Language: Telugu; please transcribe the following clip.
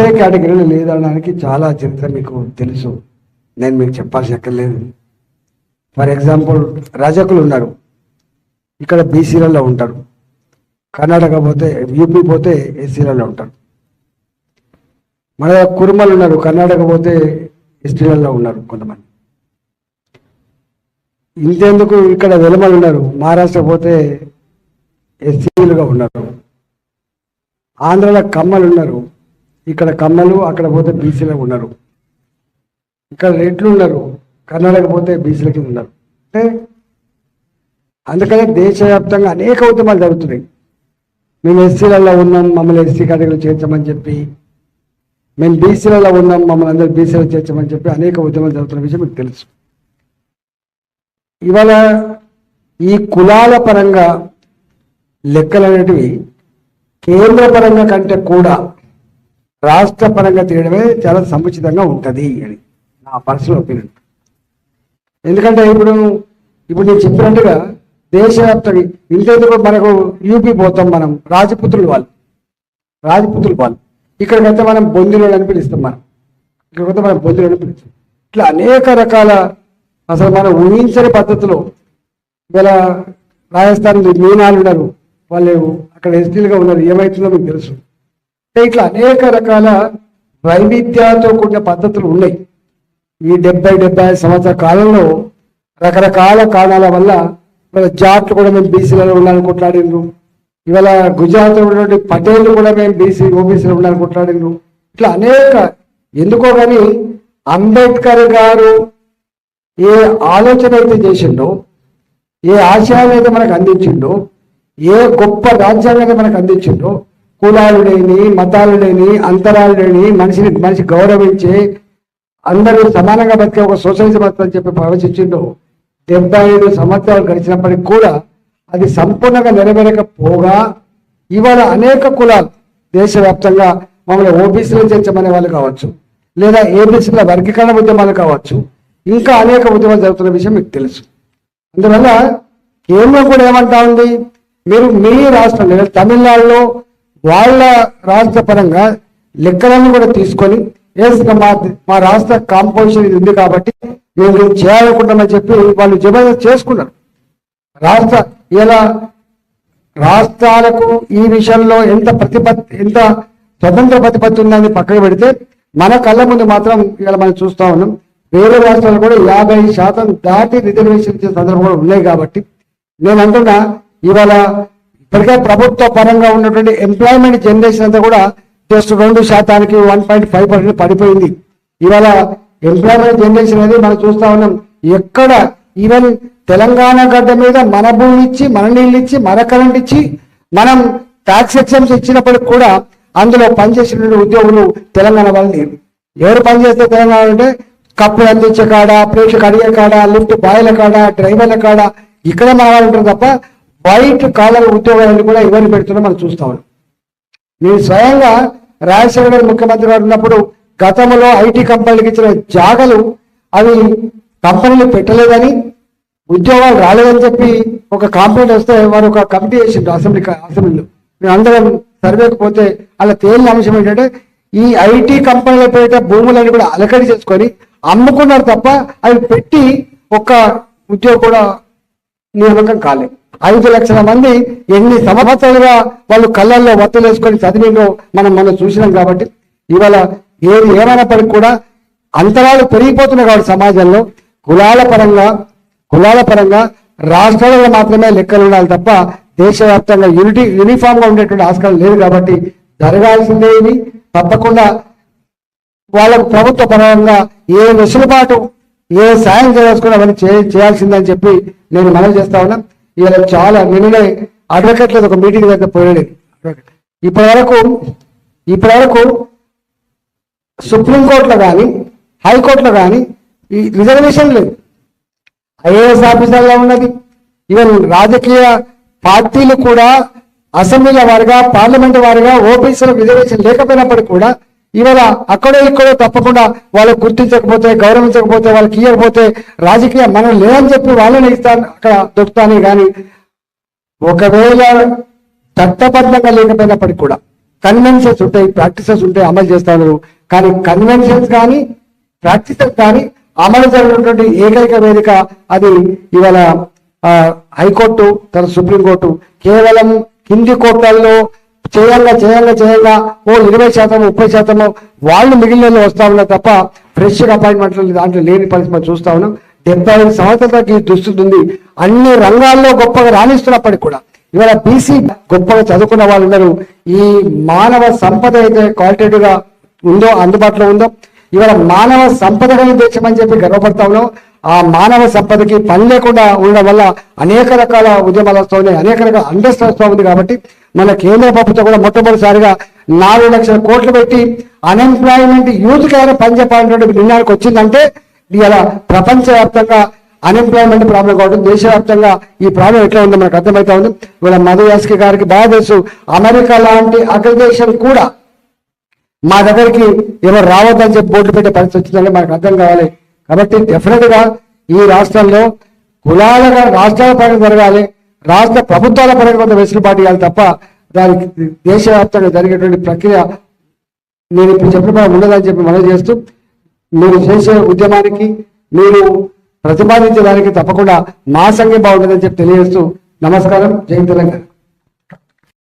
ఏ కేటగిరీలో లేదనడానికి చాలా చరిత్ర మీకు తెలుసు. నేను మీకు చెప్పాల్సి ఎక్కర్లేదు. ఫర్ ఎగ్జాంపుల్ రజకులు ఉన్నారు. ఇక్కడ బీసీలలో ఉంటారు. కర్ణాటక పోతే యూపీ పోతే ఎస్సీలలో ఉంటారు. మన కురుమలు ఉన్నారు. కర్ణాటక పోతే ఎస్టీలలో ఉన్నారు కొంతమంది. ఇంతెందుకు ఇక్కడ వెలమలు ఉన్నారు? మహారాష్ట్ర పోతే ఎస్సీలుగా ఉన్నారు. ఆంధ్రలో కమ్మలు ఉన్నారు. ఇక్కడ కమ్మలు అక్కడ పోతే బీసీలో ఉన్నారు. ఇక్కడ రెడ్లు ఉన్నారు కర్ణాటక పోతే బీసీల కింద ఉన్నారు. అంటే అందుకనే దేశవ్యాప్తంగా అనేక ఉద్యమాలు జరుగుతున్నాయి. మేము ఎస్సీలలో ఉన్నాం మమ్మల్ని ఎస్సీ కేటగిరీలో చేర్చమని చెప్పి మేము బీసీలలో ఉన్నాం మమ్మల్ని అందరూ బీసీలో చేర్చమని చెప్పి అనేక ఉద్యమాలు జరుగుతున్న విషయం మీకు తెలుసు. ఇవాళ ఈ కులాల పరంగా లెక్కలు అనేటివి కేంద్ర పరంగా కంటే కూడా రాష్ట్ర పరంగా తీయడమే చాలా సముచితంగా ఉంటుంది అని నా పర్సనల్ ఒపీనియన్. ఎందుకంటే ఇప్పుడు ఇప్పుడు నేను చెప్పినట్టుగా దేశవ్యాప్తంగా ఇంతేందుకు మనకు యూపీ పోతాం మనం? రాజపుత్రులు వాళ్ళు. రాజపుత్రులు వాళ్ళు. ఇక్కడికైతే మనం బొందిలోడు అని పిలుస్తాం మనం. ఇక్కడికైతే మనం బొందిలో అని పిలుస్తాం. ఇట్లా అనేక రకాల అసలు మనం ఊహించని పద్ధతిలో ఇలా రాజస్థాన్ మీనాలు ఉన్నారు. వాళ్ళు అక్కడ ఎస్టీలుగా ఉన్నారు. ఏమవుతుందో మీకు తెలుసు. ఇట్లా అనేక రకాల వైవిధ్యాలతో కూడిన పద్ధతులు ఉన్నాయి. ఈ డెబ్బై డెబ్బై ఐదు కాలంలో రకరకాల కారణాల వల్ల ఇవాళ జాట్లు కూడా మేము బీసీలలో ఉండాలని కొట్లాడిండ్రు. ఇవాళ గుజరాత్లో ఉన్నటువంటి పటేళ్ళు కూడా మేము బీసీ ఓబీసీలో ఉండాలని కొట్లాడిండ్రు. ఇట్లా అనేక ఎందుకో కానీ అంబేద్కర్ గారు ఏ ఆలోచన అయితే చేసిండో ఏ ఆశయాలు అయితే మనకు అందించిండో ఏ గొప్ప రాజ్యాంగం అయితే మనకు అందించిండో కులాలు లేని మతాలు లేని అంతరాలు లేని మనిషిని మనిషి గౌరవించే అందరూ సమానంగా బతికే ఒక సోషలిజం అని చెప్పి ప్రవచించిండో. డెబ్బై ఐదు సంవత్సరాలు గడిచినప్పటికి కూడా అది సంపూర్ణంగా నెరవేరకపోగా ఇవాళ అనేక కులాలు దేశవ్యాప్తంగా మమ్మల్ని ఓబీసీలో చేర్చమనే వాళ్ళు కావచ్చు లేదా ఏబీసీల వర్గీకరణ ఉద్యమాలు కావచ్చు ఇంకా అనేక ఉద్యమాలు జరుగుతున్న విషయం మీకు తెలుసు. అందువల్ల కేంద్రం కూడా ఏమంటా ఉంది? మీరు మీ రాష్ట్రం లేదా తమిళనాడులో వాళ్ళ రాష్ట్ర పరంగా లెక్కలను కూడా తీసుకొని ఎస్ మా మా రాష్ట్ర కాంపోజిషన్ ఇది ఉంది కాబట్టి మేము ఇది చేయాలనుకుంటామని చెప్పి వాళ్ళు జబర్దస్త్ చేసుకున్నారు. రాష్ట్ర ఇలా రాష్ట్రాలకు ఈ విషయంలో ఎంత ప్రతిపత్తి ఎంత స్వతంత్ర ప్రతిపత్తి ఉందని పక్కకు పెడితే మన కళ్ళ ముందు మాత్రం ఇలా మనం చూస్తా ఉన్నాం. వేరే రాష్ట్రాలు కూడా యాభై శాతం దాటి రిజర్వేషన్ ఇచ్చే సందర్భం ఉన్నాయి కాబట్టి నేను అంటున్నా ఇవాళ ఇప్పటికే ప్రభుత్వ పరంగా ఉన్నటువంటి ఎంప్లాయ్మెంట్ జనరేషన్ అంతా కూడా జస్ట్ రెండు శాతానికి వన్ పాయింట్ ఫైవ్ పర్సెంట్ పడిపోయింది. ఇవాళ ఎంప్లాయ్మెంట్ జనరేషన్ అనేది మనం చూస్తా ఉన్నాం. ఎక్కడ ఈవెన్ తెలంగాణ గడ్డ మీద మన భూమి ఇచ్చి మన నీళ్ళు ఇచ్చి మన కరెంట్ ఇచ్చి మనం ట్యాక్స్ ఎగ్జామ్స్ ఇచ్చినప్పటికి కూడా అందులో పనిచేసిన ఉద్యోగులు తెలంగాణ వాళ్ళు లేరు ఎవరు పనిచేస్తే తెలంగాణ అంటే కప్పులు అందించే కాడ ప్రేక్షకు అడిగే కాడ లిఫ్ట్ బాయిల కాడ డ్రైవర్ల కాడ ఇక్కడే మన వాళ్ళు ఉంటారు తప్ప వైట్ కాలర్ ఉద్యోగాలను కూడా ఇవన్నీ పెడుతున్నా మనం చూస్తా ఉన్నాం. నేను స్వయంగా రాజశేఖర గారు ముఖ్యమంత్రి గారు ఉన్నప్పుడు గతంలో ఐటీ కంపెనీలకు ఇచ్చిన జాగలు అవి కంపెనీలు పెట్టలేదని ఉద్యోగాలు రాలేదని చెప్పి ఒక కంప్లైంట్ వస్తే వారు ఒక కమిటీ చేసిండ్రు అసెంబ్లీ అసెంబ్లీలో. మేము అందరం సర్వేకి పోతే అలా తేలిన అంశం ఏంటంటే ఈ ఐటీ కంపెనీల పేరిట భూములన్నీ కూడా అలకడి చేసుకొని అమ్ముకున్నారు తప్ప అవి పెట్టి ఒక్క ఉద్యోగం కూడా నియామకం కాలేదు ఐదు లక్షల మంది ఎన్ని సంవత్సరాలుగా వాళ్ళు కళ్ళల్లో వత్తులు వేసుకొని చదివిలో మనం మనం చూసినాం కాబట్టి ఇవాళ ఏది ఏమైనప్పటికీ కూడా అంతరాలు పెరిగిపోతున్నాయి కాబట్టి సమాజంలో. కులాల పరంగా కులాల పరంగా రాష్ట్రాలలో మాత్రమే లెక్కలు ఉండాలి తప్ప దేశవ్యాప్తంగా యూనిటీ యూనిఫామ్గా ఉండేటువంటి ఆస్కారం లేదు కాబట్టి జరగాల్సిందే ఇది. తప్పకుండా వాళ్ళకు ప్రభుత్వ పరంగా ఏ వెసులుబాటు ఏ సాయం చేయాల్సుకుని అవన్నీ చే చేయాల్సిందని చెప్పి నేను మనవి చేస్తా ఉన్నా. ఇలా చాలా నిన్ననే అడ్వకేట్లేదు ఒక మీటింగ్ దగ్గర పోయాడు ఇప్పటి వరకు ఇప్పటి వరకు సుప్రీంకోర్టులో కానీ హైకోర్టులో కానీ ఈ రిజర్వేషన్ లేదు. ఐఏఎస్ ఆఫీసర్లో ఉన్నది. ఈవెన్ రాజకీయ పార్టీలు కూడా అసెంబ్లీల వారిగా పార్లమెంట్ వారిగా ఓబీసీలకు రిజర్వేషన్ లేకపోయినప్పటికీ కూడా ఇవాళ అక్కడో ఇక్కడో తప్పకుండా వాళ్ళకు గుర్తించకపోతే గౌరవించకపోతే వాళ్ళకి ఇవ్వకపోతే రాజకీయ మనం లేదని చెప్పి వాళ్ళని ఇస్తాను అక్కడ దొరుకుతానే కానీ ఒకవేళ చట్టబద్ధంగా లేకపోయినప్పటికీ కూడా కన్వెన్షన్స్ ఉంటాయి ప్రాక్టీసెస్ ఉంటాయి అమలు చేస్తారు కానీ కన్వెన్షన్స్ కానీ ప్రాక్టీసెస్ కానీ అమలు జరిగినటువంటి ఏకైక వేదిక అది ఇవాళ హైకోర్టు తర్వాత సుప్రీంకోర్టు. కేవలం కింది కోర్టులలో చేయంగా చేయంగా చేయంగా ఓ ఇరవై శాతం ముప్పై శాతం వాళ్ళు మిగిలిన వస్తా ఉన్నారు తప్ప ఫ్రెష్గా అపాయింట్మెంట్లు దాంట్లో లేని పరిస్థితి మనం చూస్తా ఉన్నాం. డెబ్బై ఐదు సంవత్సరాలకి దుస్థితి ఉంది. అన్ని రంగాల్లో గొప్పగా రాణిస్తున్నప్పటికి కూడా ఇవాళ బీసీ గొప్పగా చదువుకున్న వాళ్ళు ఉన్నారు. ఈ మానవ సంపద అయితే క్వాలిటేటివ్గా ఉందో అందుబాటులో ఉందో ఇవాళ మానవ సంపద కలిగిన దేశం అని చెప్పి గర్వపడతా ఉన్నాం. ఆ మానవ సంపదకి పని లేకుండా ఉండడం వల్ల అనేక రకాల ఉద్యమాలు వస్తూ ఉన్నాయి. అనేక రకాల అండర్స్ట్ వస్తూ ఉంది కాబట్టి మన కేంద్ర ప్రభుత్వం కూడా మొట్టమొదటిసారిగా నాలుగు లక్షల కోట్లు పెట్టి అన్ఎంప్లాయ్మెంట్ యూత్కి పని నిర్ణయానికి వచ్చిందంటే ఇలా ప్రపంచవ్యాప్తంగా అన్ఎంప్లాయ్మెంట్ ప్రాబ్లం కావడం దేశవ్యాప్తంగా ఈ ప్రాబ్లం ఎట్లా ఉందో మనకు అర్థమవుతా ఉంది. ఇవాళ మధు యాస్కి గారికి బాగా తెలుసు అమెరికా లాంటి అగ్రదేశం కూడా మా దగ్గరికి ఎవరు రావద్దని చెప్పి బోర్డు పెట్టే పరిస్థితి వచ్చిందంటే మనకు అర్థం కావాలి. కాబట్టి డెఫినెట్గా ఈ రాష్ట్రంలో కులాలుగా రాష్ట్రాల పరంగా జరగాలి. రాష్ట్ర ప్రభుత్వాల పరంగా కొంత వెసులుబాటు ఇవ్వాలి తప్ప దానికి దేశవ్యాప్తంగా జరిగేటువంటి ప్రక్రియ నేను ఇప్పుడు చెప్పిన ఉండదని చెప్పి మనం చేస్తూ మీరు చేసే ఉద్యమానికి మీరు ప్రతిపాదించడానికి తప్పకుండా మా సంఘం బాగుంటుందని చెప్పి తెలియజేస్తూ నమస్కారం. జై తెలంగాణ.